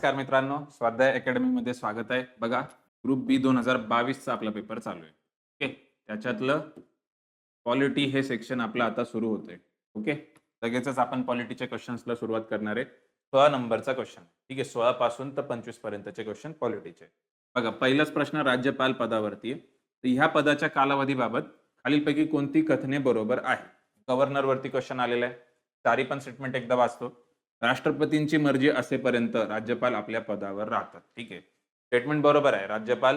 नमस्कार मित्रांनो स्वाध्याय अकॅडमीमध्ये स्वागत आहे. बघा ग्रुप बी दोन हजार बावीसचा आपला पेपर चालू आहे. ओके? त्याच्यातलं पॉलिटी हे सेक्शन आपलं आता सुरू होतंय. ओके? लगेचच आपण पॉलिटीच्या क्वेश्चन्सला सुरुवात करणार आहे. सोळा नंबरचा क्वेश्चन. ठीक आहे सोळा पासून तर पंचवीस पर्यंतचे क्वेश्चन पॉलिटीचे बघा पहिलाच प्रश्न राज्यपाल पदावरती आहे. तर ह्या पदाच्या कालावधीबाबत खालीलपैकी कोणती कथने बरोबर आहे? गव्हर्नरवरती क्वेश्चन आलेला आहे. चारी पण स्टेटमेंट एकदा वाचतो. राष्ट्रपतींची मर्जी असेपर्यंत राज्यपाल आपल्या पदावर राहतात. ठीक आहे? स्टेटमेंट बरोबर आहे. राज्यपाल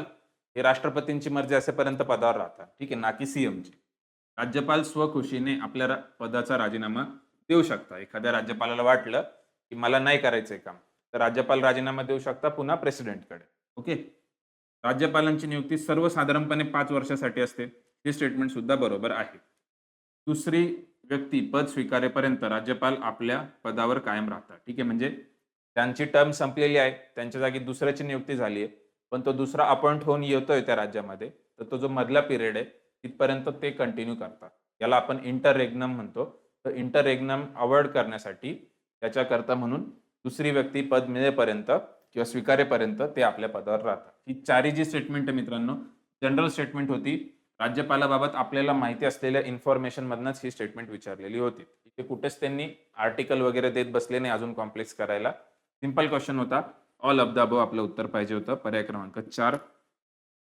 हे राष्ट्रपतींची मर्जी असेपर्यंत पदावर राहतात. ठीक आहे? ना की सीएमची राज्यपाल स्वखुशीने आपल्या रा- पदाचा राजीनामा देऊ शकता. एखाद्या राज्यपालाला वाटलं की मला नाही करायचंय काम तर राज्यपाल राजीनामा देऊ शकता पुन्हा प्रेसिडेंटकडे. ओके? राज्यपालांची नियुक्ती सर्वसाधारणपणे पाच वर्षासाठी असते. हे स्टेटमेंट सुद्धा बरोबर आहे. दुसरी व्यक्ती पद स्वीकारेपर्यंत राज्यपाल आपल्या पदावर कायम राहतात. ठीक आहे म्हणजे त्यांची टर्म संपलेली आहे त्यांच्या जागी दुसऱ्याची नियुक्ती झाली आहे पण तो दुसरा अपॉइंट होऊन येतोय त्या राज्यामध्ये तर तो जो मधला पिरियड आहे तिथपर्यंत ते कंटिन्यू करतात. याला आपण इंटर रेग्नम म्हणतो. तर इंटर रेग्नम अवॉइड करण्यासाठी त्याच्याकरता म्हणून दुसरी व्यक्ती पद मिळेपर्यंत किंवा स्वीकारेपर्यंत ते आपल्या पदावर राहतात. ही चारी जी स्टेटमेंट आहे मित्रांनो. जनरल स्टेटमेंट होती. राज्यपालाबाबत आपल्याला माहिती असलेल्या इन्फॉर्मेशनमधनच ही स्टेटमेंट विचारलेली होती. इथे कुठेच त्यांनी आर्टिकल वगैरे देत बसले नाही अजून कॉम्प्लेक्स करायला. सिंपल क्वेश्चन होता. ऑल ऑफ द अबो आपलं उत्तर पाहिजे होतं. पर्याय क्रमांक चार.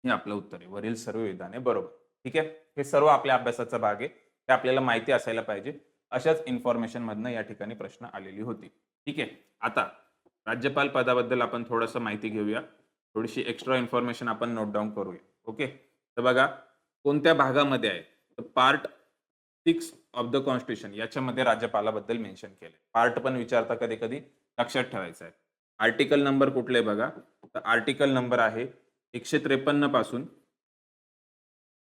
हे आपलं उत्तर आहे. वरील सर्व विधाने बरोबर. ठीक आहे? हे सर्व आपल्या अभ्यासाचा भाग आहे. हे आपल्याला माहिती असायला पाहिजे. अशाच इन्फॉर्मेशन मधनं या ठिकाणी प्रश्न आलेली होती. ठीक आहे? आता राज्यपाल पदाबद्दल आपण थोडंसं माहिती घेऊया. थोडीशी एक्स्ट्रा इन्फॉर्मेशन आपण नोट डाऊन करूया. ओके तर बघा कोणत्या भागामध्ये आहे? Part six of the constitution याच्यामध्ये राज्यपालाबद्दल मेन्शन केले पार्ट पण विचारता कधी कधी लक्षात ठेवायचं आहे. आर्टिकल नंबर कुठले बघा? तर आर्टिकल नंबर आहे एकशे त्रेपन्नपासून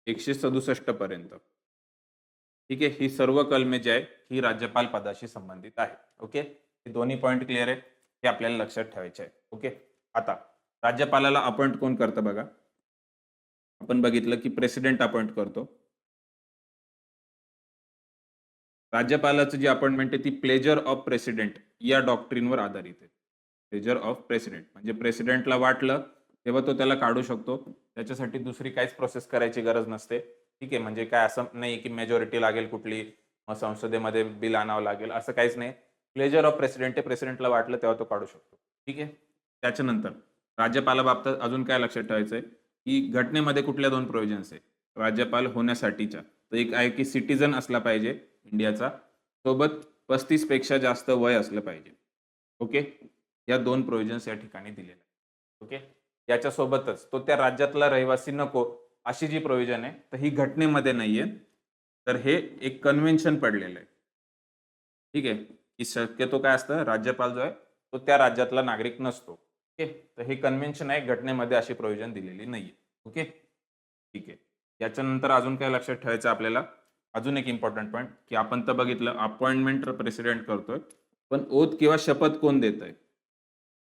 एकशे सदुसष्ट पर्यंत. ठीक आहे? ही सर्व कलमे जी आहे ही राज्यपाल पदाशी संबंधित आहे. ओके? हे दोन्ही पॉईंट क्लिअर आहे हे आपल्याला लक्षात ठेवायचे आहे. ओके? आता राज्यपालाला अपॉइंट कोण करतं बघा? आपण बघितलं की प्रेसिडेंट अपॉइंट करतो. राज्यपालाचं जी अपॉइंटमेंट आहे ती प्लेजर ऑफ प्रेसिडेंट या डॉक्ट्रीनवर आधारित आहे. प्लेजर ऑफ प्रेसिडेंट म्हणजे प्रेसिडेंटला वाटलं तेव्हा तो त्याला काढू शकतो. त्याच्यासाठी दुसरी काहीच प्रोसेस करायची गरज नसते. ठीक आहे म्हणजे काय असं नाही की मेजॉरिटी लागेल कुठली संसदेमध्ये बिल आणावं लागेल असं काहीच नाही. प्लेजर ऑफ प्रेसिडेंट हे प्रेसिडेंटला वाटलं तेव्हा तो काढू शकतो. ठीक आहे? त्याच्यानंतर राज्यपालाबाबत अजून काय लक्षात ठेवायचं आहे की घटनेमध्ये कुठल्या दोन प्रोव्हिजन्स आहे राज्यपाल होण्यासाठीच्या. तर एक आहे की सिटीजन असला पाहिजे इंडियाचा. सोबत पस्तीसपेक्षा जास्त वय असलं पाहिजे. ओके? या दोन प्रोव्हिजन्स या ठिकाणी दिलेल्या ओके? याच्यासोबतच तो त्या राज्यातला रहिवासी नको अशी जी प्रोव्हिजन आहे तर ही घटनेमध्ये नाहीये. तर हे एक कन्व्हेन्शन पडलेलं आहे. ठीक आहे? की शक्यतो काय असतं? राज्यपाल जो आहे तो त्या राज्यातला नागरिक नसतो. ओके? तर हे कन्व्हेन्शन आहे घटनेमध्ये अशी प्रोव्हिजन दिलेली नाहीये. ओके? ठीक आहे. याच्यानंतर अजून काय लक्षात ठेवायचं आपल्याला? अजून एक इम्पॉर्टंट पॉईंट की आपण तर बघितलं अपॉइंटमेंट प्रेसिडेंट करतोय पण ओथ किंवा शपथ कोण देत आहे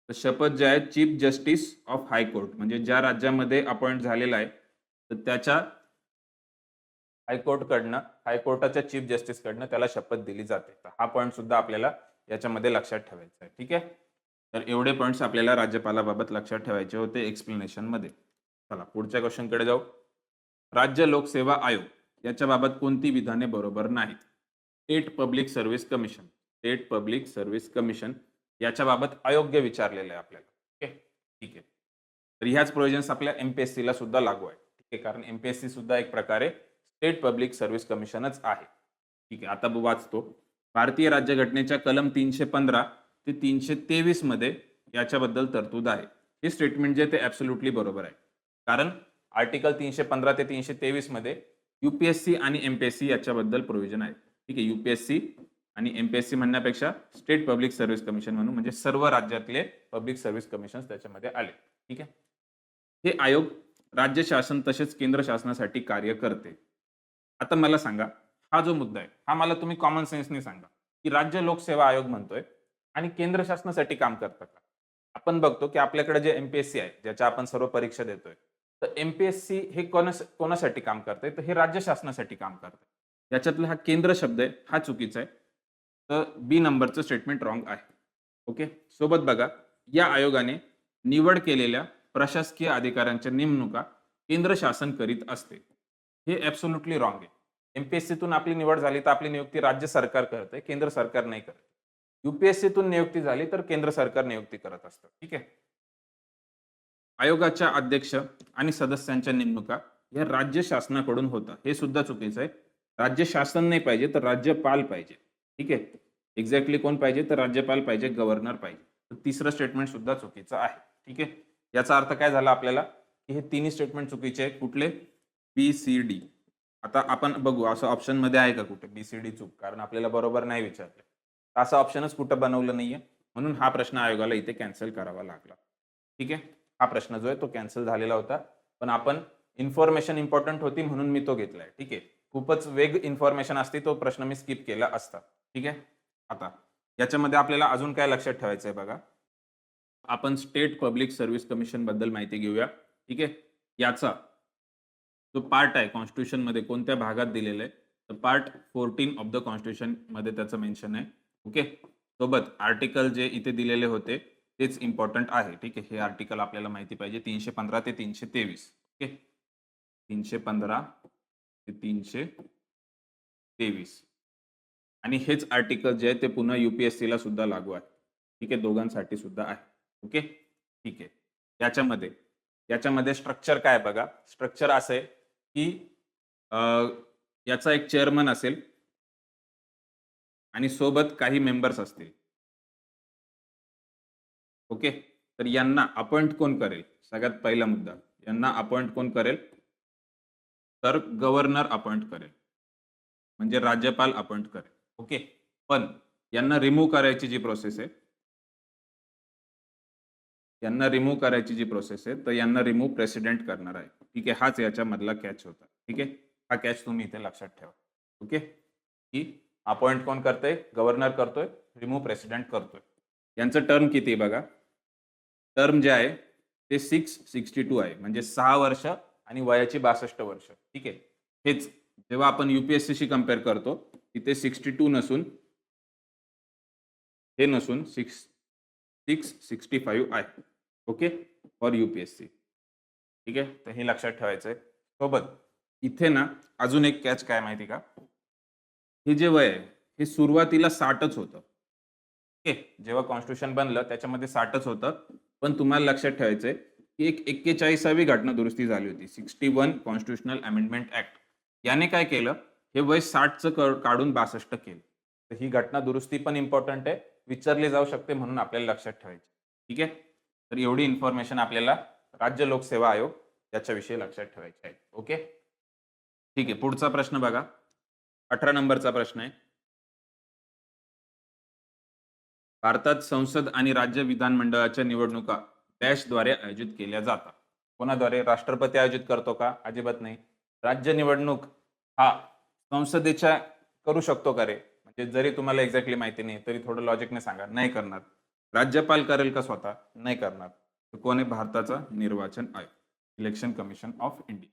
तर शपथ जे आहे चीफ जस्टिस ऑफ हायकोर्ट म्हणजे ज्या राज्यामध्ये अपॉइंट झालेला आहे तर त्याच्या हायकोर्टकडनं हायकोर्टाच्या चीफ जस्टिसकडनं त्याला शपथ दिली जाते. तर हा पॉईंट सुद्धा आपल्याला याच्यामध्ये लक्षात ठेवायचा आहे. ठीक आहे? तर एवढे पॉईंट्स आपल्याला राज्यपालाबाबत लक्षात ठेवायचे होते एक्सप्लेनेशनमध्ये. चला पुढच्या क्वेश्चनकडे जाऊ. राज्य लोकसेवा आयोग याच्याबाबत कोणती विधाने बरोबर नाहीत? State public service commission state public service commission याच्याबाबत अयोग्य विचारलेलं आहे आपल्याला. ओके? ठीक आहे. तर ह्याच प्रोव्हिजन्स आपल्या एमपीएससी ला सुद्धा लागू आहे ठीक आहे कारण एमपीएससी सुद्धा एक प्रकारे स्टेट पब्लिक सर्व्हिस कमिशनच आहे. ठीक आहे आता वाचतो. भारतीय राज्यघटनेच्या कलम तीनशे पंधरा ते तीनशे तेवीसमध्ये याच्याबद्दल तरतूद आहे. हे स्टेटमेंट जे ते ॲब्सोल्युटली बरोबर आहे. कारण आर्टिकल तीनशे पंधरा ते तीनशे तेवीसमध्ये सी आणि एमपीएससी याच्याबद्दल प्रोव्हिजन आहे. ठीक आहे युपीएससी आणि एमपीएससी म्हणण्यापेक्षा स्टेट पब्लिक सर्व्हिस कमिशन म्हणून म्हणजे सर्व राज्यातले पब्लिक सर्व्हिस कमिशन त्याच्यामध्ये आले. ठीक आहे? हे आयोग राज्य शासन तसेच केंद्र शासनासाठी कार्य करते. आता मला सांगा हा जो मुद्दा आहे हा मला तुम्ही कॉमन सेन्सने सांगा की राज्य लोकसेवा आयोग म्हणतोय आणि केंद्र शासनासाठी काम करता का आपण बघतो की आपल्याकडे जे एमपीएससी आहे ज्याच्या आपण सर्व परीक्षा देतोय तर एमपीएससी हे कोणा कोणासाठी काम करते तर हे राज्य शासनासाठी काम करते याच्यातला हा केंद्र शब्द आहे हा चुकीचा आहे. तर बी नंबरचं स्टेटमेंट रॉंग आहे. ओके सोबत बघा या आयोगाने निवड केलेल्या प्रशासकीय अधिकाऱ्यांच्या नेमणुका केंद्र शासन करीत असते. हे ॲब्सोल्युटली रॉंग आहे. एमपीएससीतून आपली निवड झाली तर आपली नियुक्ती राज्य सरकार करते केंद्र सरकार नाही करत. युपीएससीतून नियुक्ती झाली तर केंद्र सरकार नियुक्ती करत असतं. ठीक आहे? आयोगाच्या अध्यक्ष आणि सदस्यांच्या नेमणुका या राज्य शासनाकडून होतात. हे सुद्धा चुकीचं आहे. राज्य शासन नाही पाहिजे तर राज्यपाल पाहिजे. ठीक आहे? एक्झॅक्टली कोण पाहिजे तर राज्यपाल पाहिजे गव्हर्नर पाहिजे. तर तिसरं स्टेटमेंट सुद्धा चुकीचं आहे. ठीक आहे? याचा अर्थ काय झाला आपल्याला? की हे तिन्ही स्टेटमेंट चुकीचे आहे कुठले? बी सी डी आता आपण बघू. असं ऑप्शनमध्ये आहे का कुठे? बी सी डी चूक. कारण आपल्याला बरोबर नाही विचारलं. असा ऑप्शनच कुठं बनवलं नाहीये. म्हणून हा प्रश्न आयोगाला इथे कॅन्सल करावा लागला. ठीक आहे? हा प्रश्न जो आहे तो कॅन्सल झालेला होता. पण आपण इन्फॉर्मेशन इम्पॉर्टंट होती म्हणून मी तो घेतलाय. ठीक आहे? खूपच वेग इन्फॉर्मेशन असते तो प्रश्न मी स्किप केला असता. ठीक आहे? आता याच्यामध्ये आपल्याला अजून काय लक्षात ठेवायचं आहे बघा. आपण स्टेट पब्लिक सर्व्हिस कमिशनबद्दल माहिती घेऊया. ठीक आहे? याचा जो पार्ट आहे कॉन्स्टिट्यूशनमध्ये कोणत्या भागात दिलेला आहे? तर पार्ट फोर्टीन ऑफ द कॉन्स्टिट्यूशनमध्ये त्याचं मेन्शन आहे. ओके? सोबत आर्टिकल जे इथे दिलेले होते तेच इम्पॉर्टंट आहे. ठीक आहे? हे आर्टिकल आपल्याला माहिती पाहिजे. तीनशे पंधरा ते तीनशे तेवीस. ओके? तीनशे पंधरा ते तीनशे तेवीस. आणि हेच आर्टिकल जे आहे ते पुन्हा युपीएससी ला सुद्धा लागू आहे. ठीक आहे? दोघांसाठी सुद्धा आहे. ओके? ठीक आहे. याच्यामध्ये याच्यामध्ये स्ट्रक्चर काय बघा? स्ट्रक्चर असं आहे की याचा एक चेअरमन असेल आणि सोबत काही मेंबर्स असतील. ओके? तर यांना अपॉइंट कोण करेल? सगळ्यात पहिला मुद्दा. यांना अपॉइंट कोण करेल? तर गव्हर्नर अपॉइंट करेल. म्हणजे राज्यपाल अपॉइंट करेल. ओके? पण यांना रिमूव्ह करायची जी प्रोसेस आहे यांना रिमूव्ह करायची जी प्रोसेस आहे तर यांना रिमूव्ह प्रेसिडेंट करणार आहे. ठीक आहे? हाच याच्यामधला कॅच होता. ठीक आहे? हा कॅच तुम्ही इथे लक्षात ठेवा. ओके? की अपॉइंट कोण करतोय? गव्हर्नर करतोय रिमूव्ह प्रेसिडेंट करतोय. यांचं टर्म किती आहे बघा? टर्म जे आहे ते सिक्स सिक्स्टी टू आहे. म्हणजे सहा वर्ष आणि वयाची बासष्ट वर्ष. ठीक आहे? हेच जेव्हा आपण युपीएससीशी कंपेअर करतो तिथे सिक्स्टी टू नसून हे नसून सिक्स सिक्स सिक्स्टी फाईव्ह आहे ओके फॉर युपीएससी ठीक आहे? तर हे लक्षात ठेवायचं आहे सोबत इथे ना अजून एक कॅच काय माहिती का? हे जे वय आहे हे सुरुवातीला साठच होतं. ओके? जेव्हा कॉन्स्टिट्यूशन बनलं त्याच्यामध्ये साठच होतं. पण तुम्हाला लक्षात ठेवायचंय की एक एक्केचाळीसावी घटना दुरुस्ती झाली होती. Sixty one constitutional amendment act याने काय केलं? हे वय साठचं काढून बासष्ट केलं. तर ही घटना दुरुस्ती पण इम्पॉर्टंट आहे. विचारली जाऊ शकते म्हणून आपल्याला लक्षात ठेवायची ठीक आहे? तर एवढी इन्फॉर्मेशन आपल्याला राज्य लोकसेवा आयोग याच्याविषयी लक्षात ठेवायची आहे. ओके? ठीक आहे. पुढचा प्रश्न बघा. अठरा नंबरचा प्रश्न आहे. भारतात संसद आणि राज्य विधानमंडळाच्या निवडणुका डॅशद्वारे आयोजित केल्या जातात. कोणाद्वारे? राष्ट्रपती आयोजित करतो का? अजिबात नाही. राज्य निवडणूक हा संसदेच्या करू शकतो का रे? म्हणजे जरी तुम्हाला एक्झॅक्टली माहिती नाही तरी थोडं लॉजिकने सांगा. नाही करणार. राज्यपाल करेल का स्वतः? नाही करणार. तर कोण आहे? भारताचा निर्वाचन आयोग. इलेक्शन कमिशन ऑफ इंडिया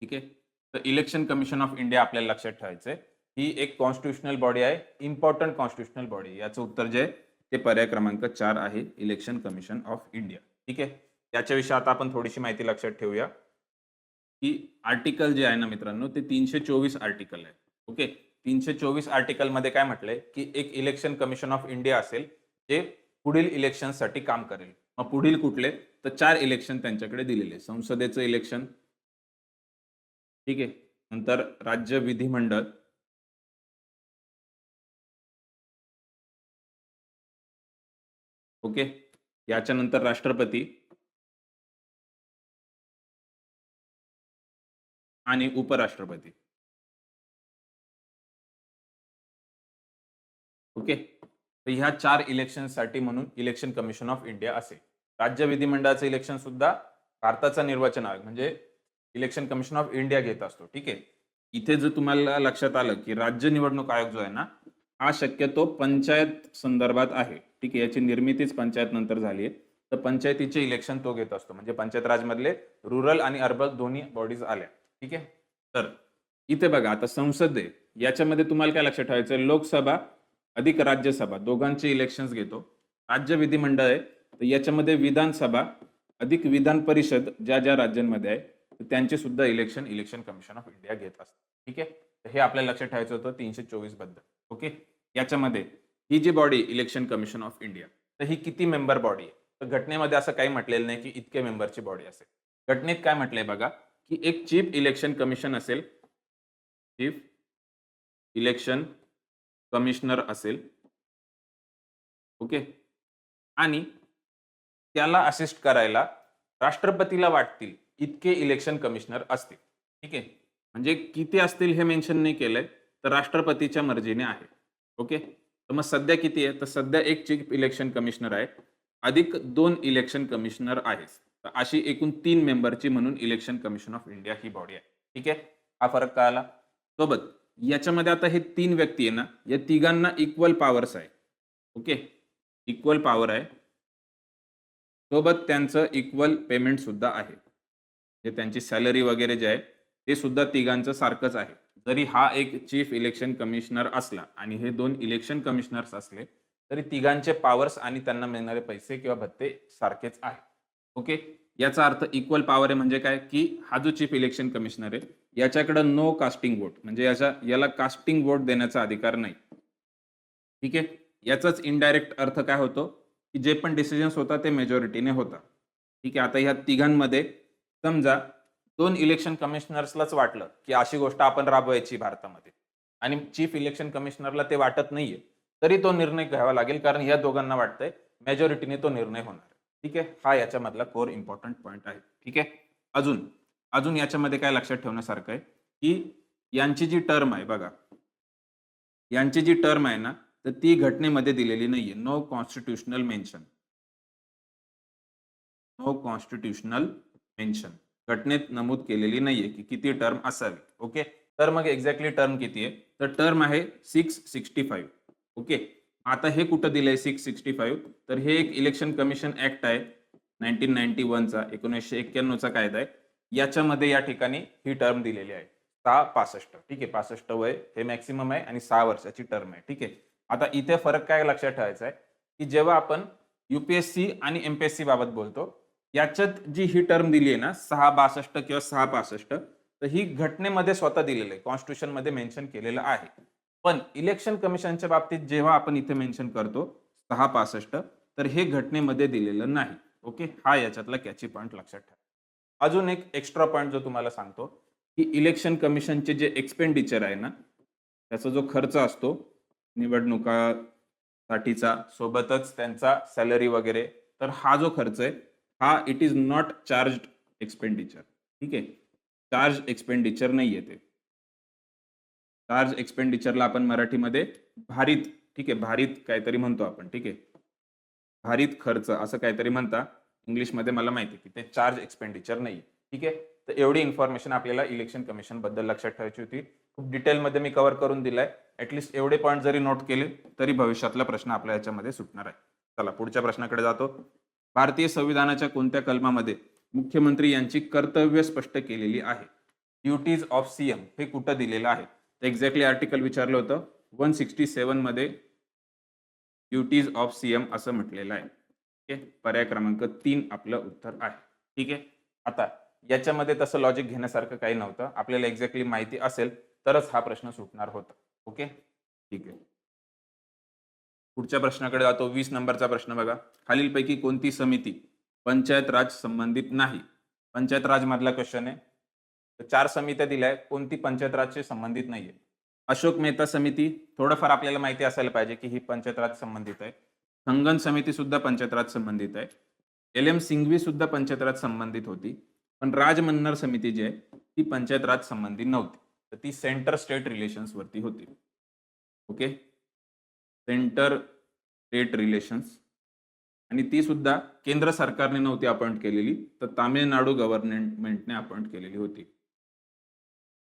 ठीक आहे? तर इलेक्शन कमिशन ऑफ इंडिया आपल्याला लक्षात ठेवायचंय. ही एक कॉन्स्टिट्युशनल बॉडी आहे इम्पॉर्टंट कॉन्स्टिट्युशनल बॉडी याचं उत्तर जे आहे ते पर्याय क्रमांक चार आहे इलेक्शन कमिशन ऑफ इंडिया. ठीक आहे? याच्याविषयी आता आपण थोडीशी माहिती लक्षात ठेवूया. की आर्टिकल जे आहे ना मित्रांनो ते तीनशे चोवीस आर्टिकल आहे. ओके? तीनशे चोवीस आर्टिकलमध्ये काय म्हटलंय की एक इलेक्शन कमिशन ऑफ इंडिया असेल जे पुढील इलेक्शनसाठी काम करेल. मग पुढील कुठले? तर चार इलेक्शन त्यांच्याकडे दिलेले. संसदेचं इलेक्शन ठीक आहे. नंतर राज्य विधिमंडळ. ओके. याच्यानंतर राष्ट्रपती. आणि उपराष्ट्रपती. ओके. तर ह्या चार इलेक्शनसाठी म्हणून इलेक्शन कमिशन ऑफ इंडिया असेल. राज्य विधिमंडळाचं इलेक्शन सुद्धा भारताचा निर्वाचन आयोग म्हणजे इलेक्शन कमिशन ऑफ इंडिया घेत असतो. ठीक आहे? इथे जर तुम्हाला लक्षात आलं की राज्य निवडणूक आयोग जो आहे ना हा शक्यतो पंचायत संदर्भात आहे. ठीक आहे? याची निर्मितीच पंचायत नंतर झाली आहे. तर पंचायतीचे इलेक्शन तो घेत असतो. म्हणजे पंचायत राजमधले रुरल आणि अर्बन दोन्ही बॉडीज आल्या. ठीक आहे? तर इथे बघा आता संसद आहे. याच्यामध्ये तुम्हाला काय लक्षात ठेवायचं लोकसभा अधिक राज्यसभा दोघांचे इलेक्शन्स घेतो. राज्य विधिमंडळ आहे. तर याच्यामध्ये विधानसभा अधिक विधान परिषद ज्या ज्या राज्यांमध्ये आहे त्यांचे सुद्धा election election commission of India घेत असतात. ठीक आहे? तर हे आपल्याला लक्षात ठेवायचं होतं तीनशे चोवीसबद्दल. ओके? याच्यामध्ये ही जी body election commission of India तर ही किती मेंबर बॉडी आहे? तर घटनेमध्ये असं काही म्हटलेलं नाही की इतके मेंबरची बॉडी असेल. घटनेत काय म्हटलंय बघा की एक चीफ इलेक्शन कमिशन असेल चीफ इलेक्शन कमिशनर असेल ओके? आणि त्याला असिस्ट करायला राष्ट्रपतीला वाटतील. इतके इलेक्शन कमिशनर असतील. ठीक आहे? म्हणजे किती असतील हे मेन्शन नाही केलंय तर राष्ट्रपतीच्या मर्जीने आहे. ओके? तर मग सध्या किती आहे? तर सध्या एक चीफ इलेक्शन कमिशनर आहे. अधिक दोन इलेक्शन कमिशनर आहेत. तर अशी एकूण तीन मेंबरची म्हणून इलेक्शन कमिशन ऑफ इंडिया ही बॉडी आहे. ठीक आहे? हा फरक कळाला? सोबत याच्यामध्ये आता हे तीन व्यक्ती आहे ना या तिघांना इक्वल पॉवर्स आहे. ओके? इक्वल पॉवर आहे. सोबत त्यांचं इक्वल पेमेंट सुद्धा आहे. म्हणजे त्यांची सॅलरी वगैरे जे आहे ते सुद्धा तिघांचं सारखंच आहे. जरी हा एक चीफ इलेक्शन कमिशनर असला आणि हे दोन इलेक्शन कमिशनर्स असले तरी तिघांचे पॉवर्स आणि त्यांना मिळणारे पैसे किंवा भत्ते सारखेच आहे ओके? याचा अर्थ इक्वल पॉवर आहे म्हणजे काय? की हा जो चीफ इलेक्शन कमिशनर आहे याच्याकडे नो कास्टिंग वोट म्हणजे याच्या याला कास्टिंग वोट देण्याचा अधिकार नाही. ठीक आहे? याचाच इनडायरेक्ट अर्थ काय होतो? की जे पण डिसिजन्स होता ते मेजॉरिटीने होता. ठीक आहे? आता ह्या तिघांमध्ये समजा दोन इलेक्शन कमिशनर्सलाच वाटलं की अशी गोष्ट आपण राबवायची भारतामध्ये. आणि चीफ इलेक्शन कमिशनरला ते वाटत नाहीये. तरी तो निर्णय घ्यावा लागेल कारण या दोघांना वाटतंय मेजॉरिटीने तो निर्णय होणार ठीक आहे? हा याच्यामधला कोर इम्पॉर्टंट पॉईंट आहे. ठीक आहे? अजून अजून याच्यामध्ये काय लक्षात ठेवण्यासारखं आहे की यांची जी टर्म आहे बघा. यांची जी टर्म आहे ना तर ती घटनेमध्ये दिलेली नाहीये. No constitutional mention no constitutional mention घटनेत नमूद केलेली नाहीये की किती टर्म असावी. ओके तर मग एक्झॅक्टली टर्म किती आहे तर टर्म आहे सिक्स सिक्स्टी फाईव्ह ओके आता हे कुठं दिलंय सिक्स सिक्स्टी फाईव्ह तर हे एक इलेक्शन कमिशन ऍक्ट आहे. नाईन्टीन नाईन्टी वनचा एकोणीसशे एक्क्याण्णवचा कायदा आहे. याच्यामध्ये या ठिकाणी ही टर्म दिलेली आहे. सहा पासष्ट. ठीक आहे? पासष्ट वय हे मॅक्सिमम आहे आणि सहा वर्षाची टर्म आहे. ठीक आहे? आता इथे फरक काय लक्षात ठेवायचा आहे? की जेव्हा आपण युपीएससी आणि एमपीएससी बाबत बोलतो याच्यात जी ही टर्म दिली आहे ना सहा बासष्ट किंवा सहा पासष्ट तर ही घटनेमध्ये स्वतः दिलेलं आहे. कॉन्स्टिट्यूशनमध्ये मेन्शन केलेलं आहे. पण इलेक्शन कमिशनच्या बाबतीत जेव्हा आपण इथे मेन्शन करतो सहा पासष्ट तर हे घटनेमध्ये दिलेलं नाही. ओके हा याच्यातला कॅची पॉईंट लक्षात ठेवा. अजून एक एक्स्ट्रा पॉईंट जो तुम्हाला सांगतो की इलेक्शन कमिशनचे जे एक्सपेंडिचर आहे ना त्याचा जो खर्च असतो निवडणुकासाठीचा सोबतच त्यांचा सॅलरी वगैरे तर हा जो खर्च आहे हा it is not charge expenditure ठीक आहे? चार्ज एक्सपेंडिचर नाही येते ते. चार्ज एक्सपेंडिचरला आपण मराठीमध्ये भारित ठीक आहे भारित काहीतरी म्हणतो आपण ठीक आहे? भारित खर्च असं काहीतरी म्हणता. इंग्लिशमध्ये मला माहिती आहे की ते चार्ज एक्सपेंडिचर नाही ठीक आहे? तर एवढी इन्फॉर्मेशन आपल्याला इलेक्शन कमिशनबद्दल लक्षात ठेवायची होती. खूप डिटेलमध्ये मी कव्हर करून दिलाय. ऍटलिस्ट एवढे पॉईंट जरी नोट केले तरी भविष्यातला प्रश्न आपल्या याच्यामध्ये सुटणार आहे. चला पुढच्या प्रश्नाकडे जातो. भारतीय संविधानाच्या कोणत्या कलमामध्ये मुख्यमंत्री यांची कर्तव्य स्पष्ट केलेली आहे? ड्युटीज ऑफ सीएम हे कुठं दिलेलं आहे? तर एक्झॅक्टली आर्टिकल विचारलं होतं. वन सिक्स्टी सेवनमध्ये ड्युटीज ऑफ सीएम असं म्हटलेलं आहे. ठीक आहे? पर्याय क्रमांक तीन आपलं उत्तर आहे. ठीक आहे? आता याच्यामध्ये तसं लॉजिक घेण्यासारखं काही नव्हतं. आपल्याला एक्झॅक्टली माहिती असेल तरच हा प्रश्न सुटणार होता. ओके? ठीक आहे. पुढच्या प्रश्नाकडे जातो. वीस नंबरचा प्रश्न बघा. खालीलपैकी कोणती समिती पंचायत राज संबंधित नाही? पंचायत राज मधला क्वेश्चन आहे. तर चार समित्या दिल्या आहेत. कोणती पंचायत राजशी संबंधित नाहीये? अशोक मेहता समिती थोडंफार आपल्याला माहिती असायला पाहिजे की ही पंचायत राज संबंधित आहे. संगन समिती सुद्धा पंचायत राज संबंधित आहे. एल एम सिंघवी सुद्धा पंचायत राज संबंधित होती. पण राज मन्नर समिती जी आहे ती पंचायत राज संबंधित नव्हती. तर ती सेंटर स्टेट रिलेशन्स वरती होती. ओके? Centre state relations. आणि ती सुद्धा केंद्र सरकारने नव्हती अपॉइंट केलेली तर तामिळनाडू गव्हर्नमेंटने अपॉइंट केलेली होती.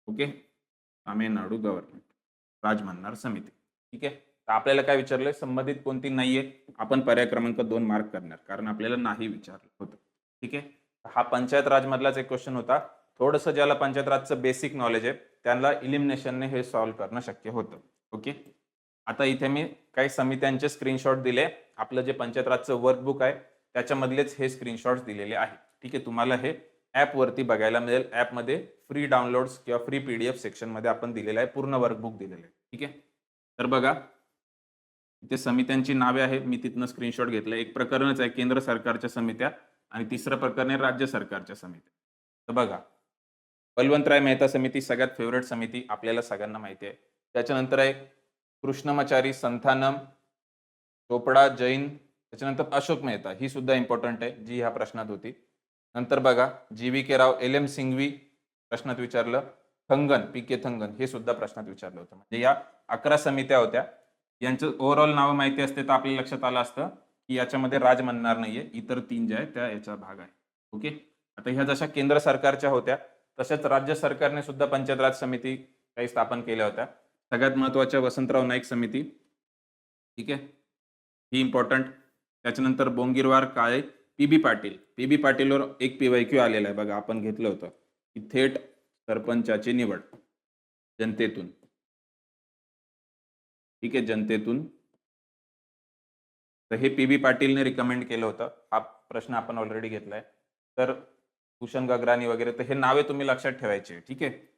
ओके? तामिळनाडू गव्हर्नमेंट राजमन्नार समिती. ठीक आहे? तर आपल्याला काय विचारलंय? संबंधित कोणती नाहीये आपण पर्याय क्रमांक दोन मार्क करणार कारण आपल्याला नाही विचारलं होतं. ठीक आहे? हा पंचायत राजमधलाच एक क्वेश्चन होता. थोडंसं ज्याला पंचायत राजचं बेसिक नॉलेज आहे त्यांना इलिमिनेशनने हे सॉल्व्ह करणं शक्य होतं. ओके? आता इथे मी काही समित्यांचे स्क्रीनशॉट दिले. आपलं जे पंचायतराजचं वर्कबुक आहे त्याच्यामधलेच हे स्क्रीनशॉट्स दिलेले आहेत. ठीक आहे तुम्हाला हे ॲपवरती बघायला मिळेल. ॲपमध्ये फ्री डाउनलोड्स किंवा फ्री पीडीएफ सेक्शनमध्ये आपण दिलेलं आहे पूर्ण वर्कबुक दिलेलं आहे. ठीक आहे? तर बघा इथे समित्यांची नावे आहेत. मी तिथनं स्क्रीनशॉट घेतलं. एक प्रकरणच आहे केंद्र सरकारच्या समित्या आणि तिसरं प्रकरण आहे राज्य सरकारच्या समित्या. तर बघा बलवंतराय मेहता समिती सगळ्यात फेवरेट समिती आपल्याला सगळ्यांना माहिती आहे. त्याच्यानंतर आहे कृष्णमाचारी संथानम चोपडा जैन त्याच्यानंतर अशोक मेहता ही सुद्धा इम्पॉर्टंट आहे जी ह्या प्रश्नात होती. नंतर बघा G V K Rao L M Singhvi प्रश्नात विचारलं थंगन पी के थंगन हे सुद्धा प्रश्नात विचारलं होतं. म्हणजे या अकरा समित्या होत्या यांचं ओव्हरऑल नावं माहिती असते तर आपल्या लक्षात आलं असतं की याच्यामध्ये राज म्हणणार नाहीये इतर तीन ज्या आहेत त्या याचा भाग आहे. ओके? आता ह्या जशा केंद्र सरकारच्या होत्या तशाच राज्य सरकारने सुद्धा पंचायत राज समिती काही स्थापन केल्या होत्या. सगळ्यात महत्त्वाच्या वसंतराव नाईक समिती. ठीक आहे? ही इम्पॉर्टंट त्याच्यानंतर Bongirwar Kale P B Patil. P B पाटीलवर एक पी वाय क्यू आलेला आहे. बघा आपण घेतलं होतं. की थेट सरपंचाची निवड. जनतेतून. ठीक आहे? जनतेतून. तर हे पी बी पाटीलने रिकमेंड केलं होतं. हा प्रश्न आपण ऑलरेडी घेतलाय. तर भूषण गगराणी वगैरे तर हे नावे तुम्ही लक्षात ठेवायचे. ठीक आहे?